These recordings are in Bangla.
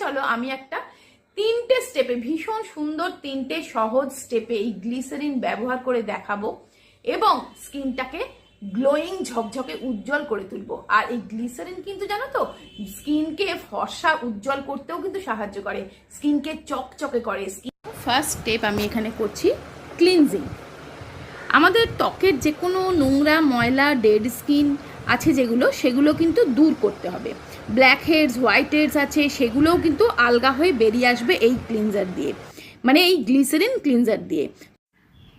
চলো, আমি একটা তিনটে স্টেপে ভীষণ সুন্দর তিনটে সহজ স্টেপে এই গ্লিসারিন ব্যবহার করে দেখাবো এবং স্কিনটাকে গ্লোয়িং ঝকঝকে উজ্জ্বল করে তুলবো। আর এই গ্লিসারিন কিন্তু জানো তো স্কিনকে ফর্সা উজ্জ্বল করতেও কিন্তু সাহায্য করে স্কিনকে চকচকে করে। স্কিন ফার্স্ট স্টেপ আমি এখানে করছি ক্লিনজিং আমাদের ত্বকের যে কোনো নোংরা, ময়লা ডেড স্কিন আছে যেগুলো, সেগুলো কিন্তু দূর করতে হবে। ব্ল্যাক হেডস হোয়াইট হেডস আছে, সেগুলোও কিন্তু আলগা হয়ে বেরিয়ে আসবে এই ক্লিনজার দিয়ে। মানে এই গ্লিসারিন ক্লিনজার দিয়ে।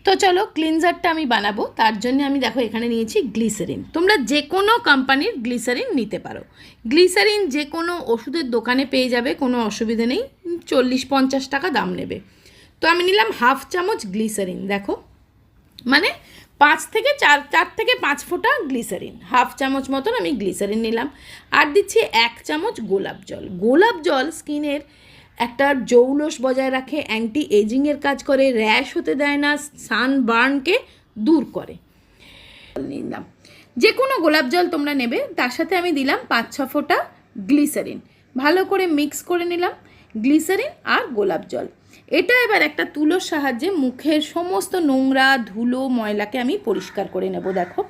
তো চলো ক্লিনজারটা আমি বানাবো, তার জন্য আমি দেখো এখানে নিয়েছি গ্লিসারিন তোমরা যে কোনো কোম্পানির গ্লিসারিন নিতে পারো। গ্লিসারিন যে কোনো ওষুধের দোকানে পেয়ে যাবে, কোনো অসুবিধা নেই, চল্লিশ পঞ্চাশ টাকা দাম নেবে। তো আমি নিলাম হাফ চামচ গ্লিসারিন দেখো। মানে পাঁচ থেকে চার চার থেকে পাঁচ ফোঁটা গ্লিসারিন। হাফ চামচ মতন আমি গ্লিসারিন নিলাম। আর দিচ্ছি এক চামচ গোলাপ জল। গোলাপ জল স্কিনের একটা জৌলস বজায় রাখে অ্যান্টি এজিংয়ের কাজ করে, র্যাশ হতে দেয় না, সানবার্নকে দূর করে। নিলাম। যে কোনো গোলাপ জল তোমরা নেবে, তার সাথে আমি দিলাম পাঁচ, ছ ফোঁটা গ্লিসারিন। ভালো করে মিক্স করে নিলাম, গ্লিসারিন আর গোলাপ জল। এটা এবার একটা তুলোর সাহায্যে মুখের সমস্ত নোংরা, ধুলো, ময়লাকে আমি পরিষ্কার করে নেব, দেখো।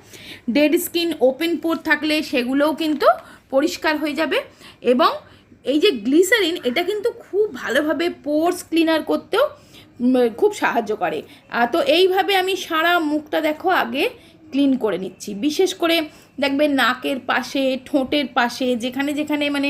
ডেড স্কিন ওপেন পোর থাকলে সেগুলোও কিন্তু পরিষ্কার হয়ে যাবে এবং এই যে গ্লিসারিন এটা কিন্তু খুব ভালোভাবে পোর্স ক্লিনার করতেও খুব সাহায্য করে। তো এইভাবে আমি সারা মুখটা দেখো আগে ক্লিন করে নিচ্ছি। বিশেষ করে দেখবে নাকের পাশে, ঠোঁটের পাশে, যেখানে যেখানে মানে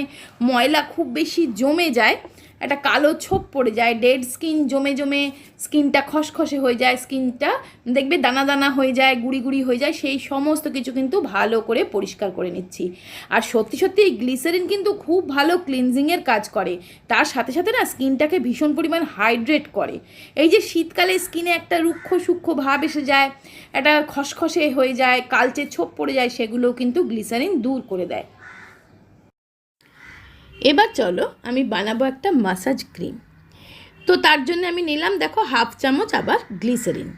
ময়লা খুব বেশি জমে যায় একটা কালো ছোপ পড়ে যায় ডেড স্কিন জমে জমে স্কিনটা খসখসে হয়ে যায় স্কিনটা দেখবে দানা দানা হয়ে যায়, গুড়ি গুড়ি হয়ে যায়, সেই সমস্ত কিছু কিন্তু ভালো করে পরিষ্কার করে নিচ্ছি। আর সত্যি সত্যি এই গ্লিসারিন কিন্তু খুব ভালো ক্লিনজিংয়ের কাজ করে। তার সাথে সাথে না স্কিনটাকে ভীষণ পরিমাণ হাইড্রেট করে। এই যে শীতকালে স্কিনে একটা রুক্ষ সূক্ষ্ম ভাব এসে যায়, একটা খসখসে হয়ে যায়, কালচে ছোপ পড়ে যায় সেগুলোও কিন্তু গ্লিসারিন দূর করে দেয়। এবার চলো আমি বানাবো একটা মাসাজ ক্রিম তো তার জন্য আমি নিলাম, দেখো হাফ চামচ আবার গ্লিসারিন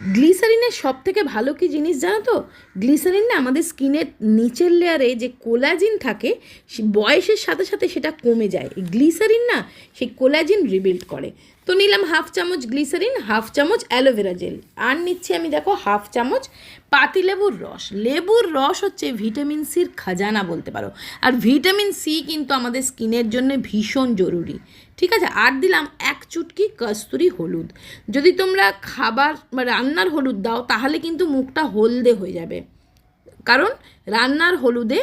গ্লিসারিনের সব থেকে ভালো কি জিনিস জানো তো? গ্লিসারিন না আমাদের স্কিনের নিচের লেয়ারে যে কোলাজিন থাকে বয়সের সাথে সাথে সেটা কমে যায়। গ্লিসারিন না, সেই কোলাজিন রিবিল্ড করে। তো নিলাম হাফ চামচ গ্লিসারিন, হাফ চামচ অ্যালোভেরা জেল আর নিচ্ছি আমি দেখো হাফ চামচ পাতিলেবুর রস। লেবুর রস হচ্ছে ভিটামিন সির খাজানা বলতে পারো। আর ভিটামিন সি কিন্তু আমাদের স্কিনের জন্য ভীষণ জরুরি। ঠিক আছে? আর দিলাম এক চুটকি কস্তুরি হলুদ। যদি তোমরা খাবার, রান্নার হলুদ দাও, তাহলে কিন্তু মুখটা হলদে হয়ে যাবে। কারণ রান্নার হলুদে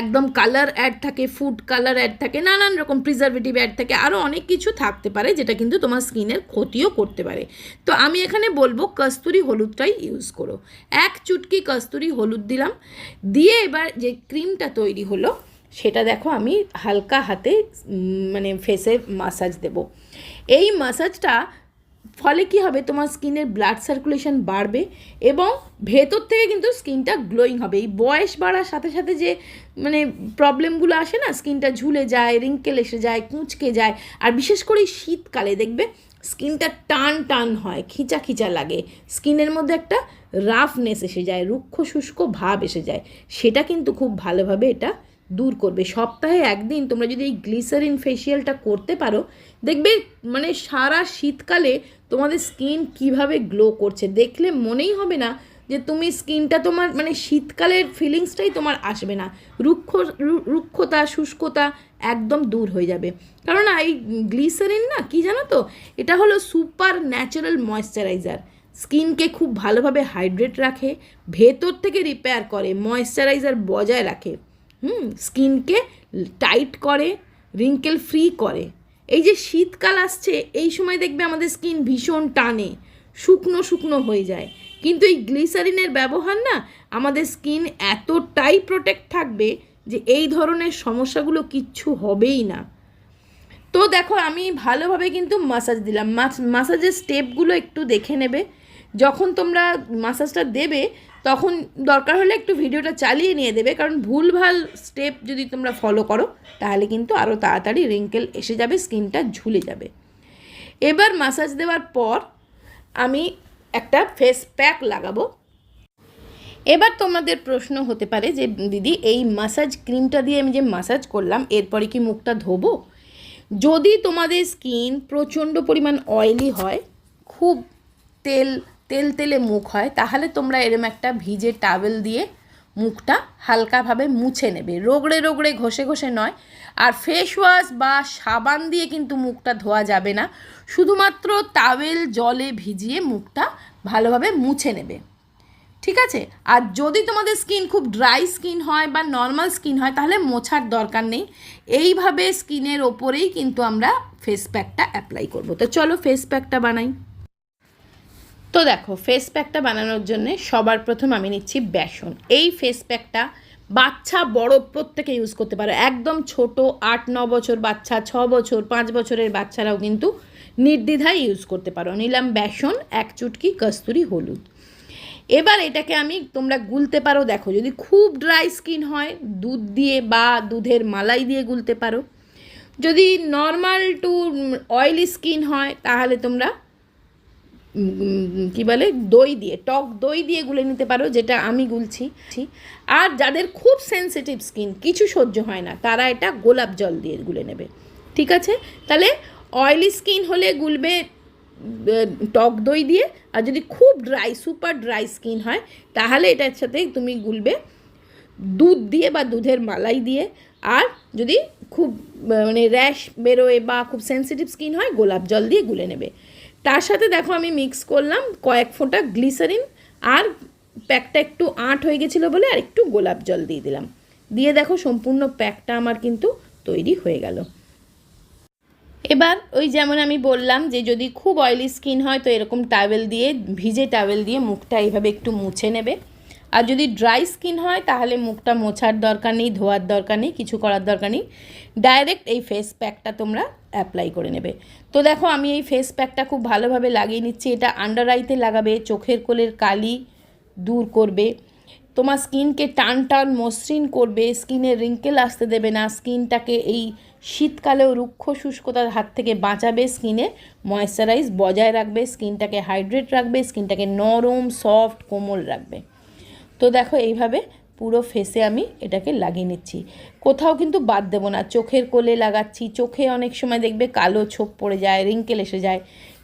একদম কালার অ্যাড থাকে ফুড কালার অ্যাড থাকে, নানান রকম প্রিজারভেটিভ অ্যাড থাকে আরও অনেক কিছু থাকতে পারে যেটা কিন্তু তোমার স্কিনের ক্ষতিও করতে পারে। তো আমি এখানে বলব কস্তুরি হলুদটাই ইউজ করো। এক চুটকি কস্তুরি হলুদ দিলাম। দিয়ে এবার যে ক্রিমটা তৈরি হলো সেটা দেখো আমি হালকা হাতে মানে ফেসে মাসাজ দেব। এই মাসাজটা ফলে কি হবে? তোমার স্কিনের ব্লাড সার্কুলেশন বাড়বে এবং ভেতর থেকে কিন্তু স্কিনটা গ্লোয়িং হবে। এই বয়স বাড়ার সাথে সাথে যে মানে প্রবলেমগুলো আসে না, স্কিনটা ঝুলে যায় রিঙ্কেল এসে যায়, কুঁচকে যায়, আর বিশেষ করে শীতকালে দেখবে, স্কিনটা টান টান হয়, খিচা খিচা লাগে। স্কিনের মধ্যে একটা রাফনেস এসে যায়, রুক্ষ শুষ্ক ভাব এসে যায়। সেটা কিন্তু খুব ভালোভাবে এটা দূর করবে। সপ্তাহে একদিন তোমরা যদি এই গ্লিসারিন ফেসিয়ালটা করতে পারো, দেখবে মানে সারা শীতকালে তোমাদের স্কিন কীভাবে গ্লো করছে। দেখলে মনেই হবে না যে তুমি স্কিনটা তোমার মানে শীতকালের ফিলিংসটাই তোমার আসবে না। রুক্ষ রুক্ষতা, শুষ্কতা একদম দূর হয়ে যাবে। কারণ এই গ্লিসারিন না, কি জানো তো? এটা হলো সুপার ন্যাচারাল ময়েশ্চারাইজার স্কিনকে খুব ভালোভাবে হাইড্রেট রাখে, ভেতর থেকে রিপেয়ার করে ময়েশ্চারাইজার বজায় রাখে। হুম, স্কিনকে টাইট করে, রিঙ্কেল ফ্রি করে। এই যে শীতকাল আসছে, এই সময় দেখবে আমাদের স্কিন ভীষণ টানে, শুকনো শুকনো হয়ে যায়। কিন্তু এই গ্লিসারিনের ব্যবহার না, আমাদের স্কিন এতটাই প্রোটেক্ট থাকবে যে এই ধরনের সমস্যাগুলো কিচ্ছু হবেই না। তো দেখো, আমি ভালোভাবে কিন্তু মাসাজ দিলাম। মাসাজের স্টেপগুলো একটু দেখে নেবে। যখন তোমরা মাসাজটা দেবে তখন দরকার হলে একটু ভিডিওটা চালিয়ে নিয়ে দেবে, কারণ ভুলভাল স্টেপ যদি তোমরা ফলো করো, তাহলে কিন্তু আরও তাড়াতাড়ি রিঙ্কেল এসে যাবে স্কিনটা ঝুলে যাবে। এবার মাসাজ দেওয়ার পর আমি একটা ফেস প্যাক লাগাবো। এবার তোমাদের প্রশ্ন হতে পারে যে, দিদি, এই মাসাজ ক্রিমটা দিয়ে আমি যে মাসাজ করলাম, এরপরে কি মুখটা ধোবো? যদি তোমাদের স্কিন প্রচণ্ড পরিমাণ অয়েলি হয়, খুব তেল তেল তেলে মুখ হয়, তাহলে তোমরা এরম একটা ভিজে টাওয়েল দিয়ে মুখটা হালকাভাবে মুছে নেবে। রোগড়ে রোগড়ে ঘষে ঘষে নয়, আর ফেস ওয়াশ বা সাবান দিয়ে কিন্তু মুখটা ধোয়া যাবে না। শুধুমাত্র টাওয়েল জলে ভিজিয়ে মুখটা ভালোভাবে মুছে নেবে। ঠিক আছে? আর যদি তোমাদের স্কিন খুব ড্রাই স্কিন হয় বা নর্মাল স্কিন হয়, তাহলে মোছার দরকার নেই। এইভাবে স্কিনের ওপরেই কিন্তু আমরা ফেস প্যাকটা অ্যাপ্লাই করব। তো চলো ফেস প্যাকটা বানাই। তো দেখো ফেস প্যাকটা বানানোর জন্য সবার প্রথম আমি নিচ্ছি বেসন। এই ফেস প্যাকটা বাচ্চা, বড় প্রত্যেকে ইউজ করতে পারে। একদম ছোট, আট, ন বছর বাচ্চা, ছ বছর, পাঁচ বছরের বাচ্চারাও কিন্তু নির্দ্বিধায় ইউজ করতে পারো। নিলাম বেসন, এক চুটকি কস্তুরি হলুদ। এবার এটাকে আমি, তোমরা গুলতে পারো, দেখো, যদি খুব ড্রাই স্কিন হয়, দুধ দিয়ে বা দুধের মালাই দিয়ে গুলতে পারো। যদি নর্মাল টু অয়েলি স্কিন হয়, তাহলে তোমরা কি বলে, দই দিয়ে, টক দই দিয়ে গুলে নিতে পারো, যেটা আমি গুলছি। আর যাদের খুব সেনসিটিভ স্কিন কিছু সহ্য হয় না, তারা এটা গোলাপ জল দিয়ে গুলে নেবে। ঠিক আছে? তাহলে অয়েলি স্কিন হলে গুলবে টক দই দিয়ে, আর যদি খুব ড্রাই সুপার ড্রাই স্কিন হয়, তাহলে এটার সাথে তুমি গুলবে দুধ দিয়ে বা দুধের মালাই দিয়ে। আর যদি খুব মানে র্যাশ বেরোয় বা খুব সেনসিটিভ স্কিন হয়, গোলাপ জল দিয়ে গুলে নেবে। তার সাথে দেখো আমি মিক্স করলাম কয়েক ফোঁটা গ্লিসারিন আর প্যাকটা একটু আঁট হয়ে গেছিল বলে আর একটু গোলাপ জল দিয়ে দিলাম। দিয়ে দেখো সম্পূর্ণ প্যাকটা আমার কিন্তু তৈরি হয়ে গেল। এবার ওই যেমন আমি বললাম যে যদি খুব অয়েলি স্কিন হয় তো এরকম টাওয়েল দিয়ে, ভিজে টাওয়েল দিয়ে মুখটা এইভাবে একটু মুছে নেবে। আর যদি ড্রাই স্কিন হয়, তাহলে মুখটা মোছার দরকার নেই, ধোয়ার দরকার নেই, কিছু করার দরকার নেই। ডাইরেক্ট এই ফেস প্যাকটা তোমরা অ্যাপ্লাই করে নেবে। তো দেখো, আমি এই ফেস প্যাকটা খুব ভালোভাবে লাগিয়ে নিচ্ছি। এটা আন্ডার আইতে লাগাবে, চোখের কোলের কালি দূর করবে। তোমার স্কিনকে টান টান মসৃণ করবে স্কিনের রিঙ্কেল আসতে দেবে না। স্কিনটাকে এই শীতকালেও রুক্ষ শুষ্কতার হাত থেকে বাঁচাবে। স্কিনে ময়েশ্চারাইজ বজায় রাখবে স্কিনটাকে হাইড্রেট রাখবে স্কিনটাকে নরম সফট কোমল রাখবে। তো দেখো এইভাবে পুরো ফেসে আমি এটাকে লাগিয়ে নিচ্ছি। কোথাও কিন্তু বাদ দেবো না। চোখের কোলে লাগাচ্ছি। চোখে অনেক সময় দেখবে কালো ছোপ পড়ে যায় রিঙ্কেল এসে যায়।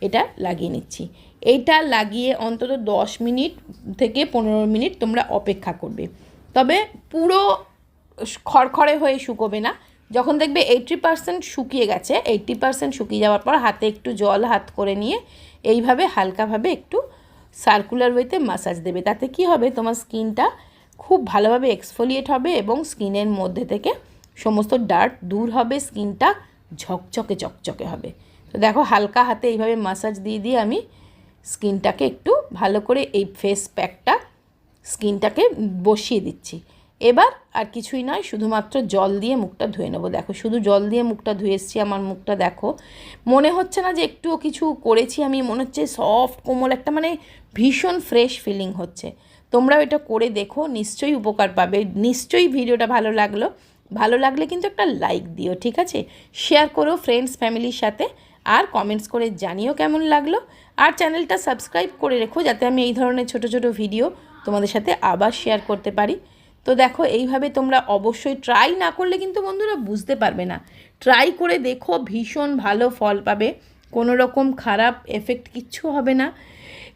এটা লাগিয়ে নিচ্ছি। এইটা লাগিয়ে অন্তত দশ মিনিট থেকে পনেরো মিনিট তোমরা অপেক্ষা করবে। তবে পুরো খড়খড়ে হয়ে শুকোবে না। যখন দেখবে এইট্টি পারসেন্ট শুকিয়ে গেছে এইট্টি পারসেন্ট শুকিয়ে যাওয়ার পর হাতে একটু জল হাত করে নিয়ে এইভাবে হালকাভাবে একটু সার্কুলার ওয়েতে মাসাজ দেবে। তাতে কি হবে? তোমার স্কিনটা খুব ভালোভাবে এক্সফোলিয়েট হবে এবং স্কিনের মধ্যে থেকে সমস্ত ডার্ট দূর হবে, স্কিনটা ঝকঝকে, চকচকে হবে। তো দেখো, হালকা হাতে এইভাবে মাসাজ দিয়ে দিয়ে আমি স্কিনটাকে একটু ভালো করে এই ফেস প্যাকটা স্কিনটাকে বসিয়ে দিচ্ছি। এবার আর কিছুই নয়, শুধুমাত্র জল দিয়ে মুখটা ধুয়ে নেব। দেখো, শুধু জল দিয়ে মুখটা ধুয়ে এসছি, আমার মুখটা দেখো। মনে হচ্ছে না যে একটুও কিছু করেছি, আমি মনে হচ্ছে সফট কোমল একটা মানে ভীষণ ফ্রেশ ফিলিং হচ্ছে। তোমরাও এটা করে দেখো, নিশ্চয়ই উপকার পাবে। নিশ্চয়ই ভিডিওটা ভালো লাগল। ভালো লাগলে কিন্তু একটা লাইক দিও, ঠিক আছে? শেয়ার করো ফ্রেন্ডস ফ্যামিলির সাথে, আর কমেন্টস করে জানিও কেমন লাগল। আর চ্যানেলটা সাবস্ক্রাইব করে রেখো, যাতে আমি এই ধরনের ছোট ছোট ভিডিও তোমাদের সাথে আবার শেয়ার করতে পারি। তো দেখো, এইভাবে তোমরা অবশ্যই ট্রাই না করলে কিন্তু বন্ধুরা বুঝতে পারবে না। ট্রাই করে দেখো, ভীষণ ভালো ফল পাবে। কোনো রকম খারাপ এফেক্ট কিচ্ছু হবে না।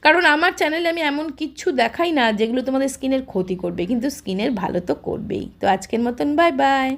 কারণ আমার চ্যানেলে আমি এমন কিচ্ছু দেখাই না যেগুলো তোমাদের স্কিনের ক্ষতি করবে। কিন্তু স্কিনের ভালো তো করবেই। তো আজকের মতন বাই বাই